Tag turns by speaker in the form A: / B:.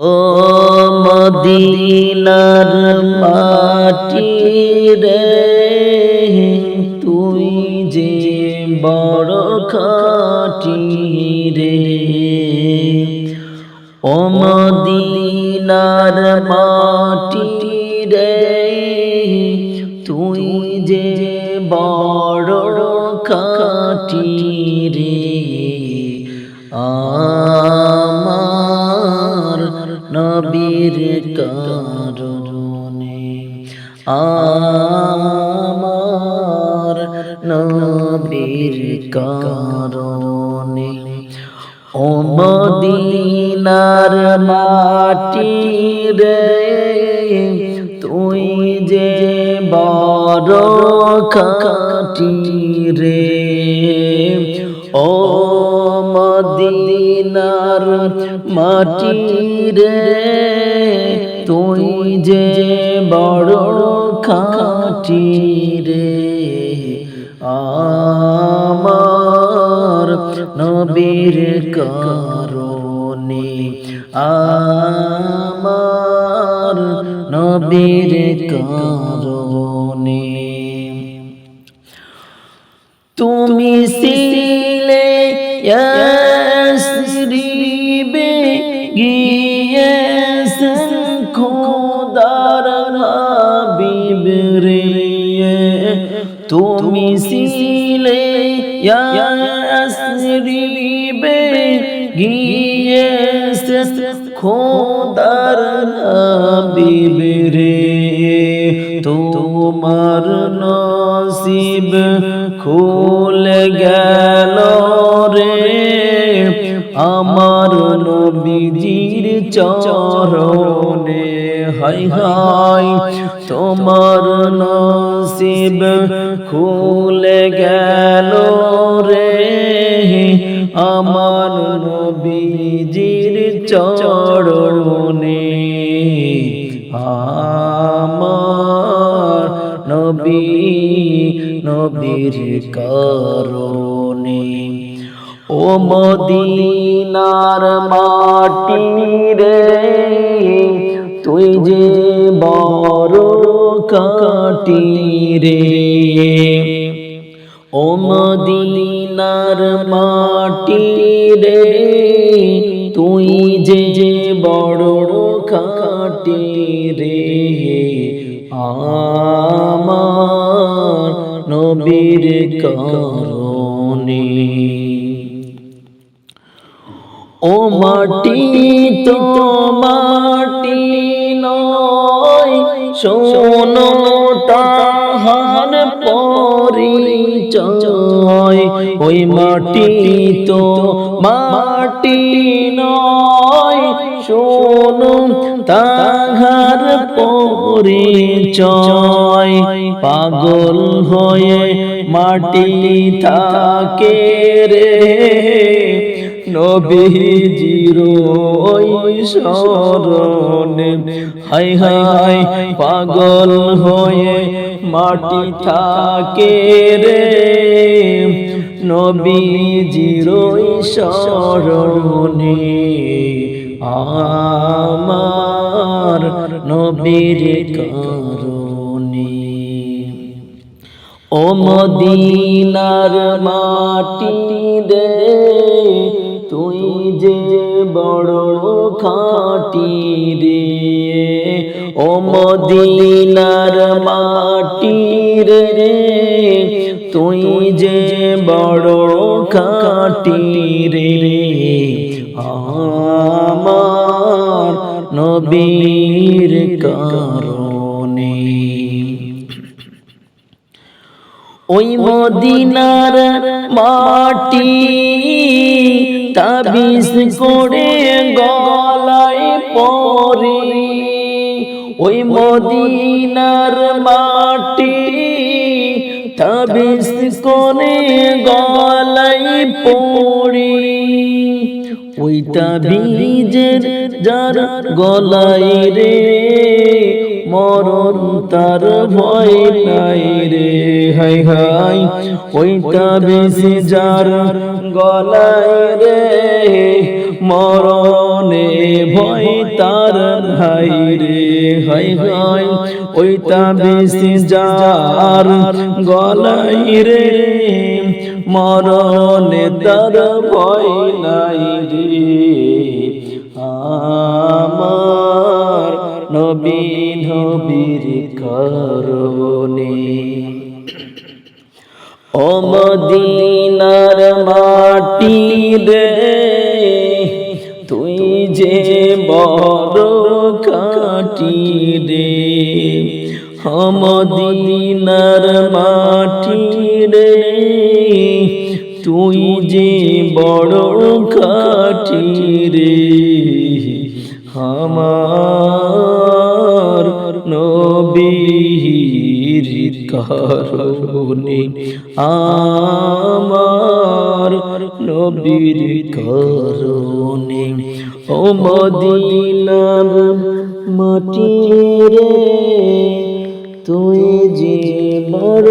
A: ও মদিনার মাটি রে, তুই যে বড় খাটি রে। ও মদিনার মাটি রে, তুই যে বড় খাটি রে। আমার আমার নবীর কারণে ও মদিনার মাটি রে তুই যে বড় খাটি রে। ও মদিনার মাটি রে তুই যে বড় খাটি রে আমার নবীর কারণে, আমার নবীর কারণে। তুমি সিলে ইয়াসরিবে তুমি সিলে ইয়াসরিবে গিয়েছেন খোদার হাবিব রে। তোমার নসিব খুলে গেল রে। আমার নবীজির চরণে হাই হাই তোমার নসিব খুলে গেল রে। আমার নবীজির চরণে আমার নবী, নবীর কারণে। ও মদিনার মাটি রে, তুই যে বড় কাটি রে ও মদিনার মাটি রে তুই যে যে বড় কাটি রে আমার নবীর কারণে। ও মাটি তো মাটি শোনো তাহার পরিচয়। ওই মাটি তো মাটি নয় শোনো তাহার পরিচয়। পাগল হয়ে মাটি থাকে রে নবীজির ওই শরণে হাই হাই পাগল হয়ে মাটি থাকে রে। নবীজির ওই শরণে আমার নবীর ও মদিনার মাটি রে তুই যে বড় খাটি রে, ও মদিনার মাটি রে, তুই যে বড় খাটি রে, আমার নবীর কারণে। ওই মদিনার মাটি তাবিজ করে গলায় পরি। ওই মদিনার মাটি তাবিজ করে গলায় পড়ি ওই তাবিজের যার গলায় রে মরণ তার ভয় নাই রে। হাই হাই, ওইটা বেশি যার গলাই রে। মরণে ভয় তার ভাই রে। হাই হাই, ওইটা বেশি যার গলাই রে। মরণে তার ভয় নাই রে। আমার করণে অমদিনার মাটি রে, তুই যে বড় কাটি রে। অমদিনার মাটি রে, তুই যে বড় কাটি রে। আমার কারণে আমার নবীর কারণে। ও মদিনার মাটি রে তুই যে বড়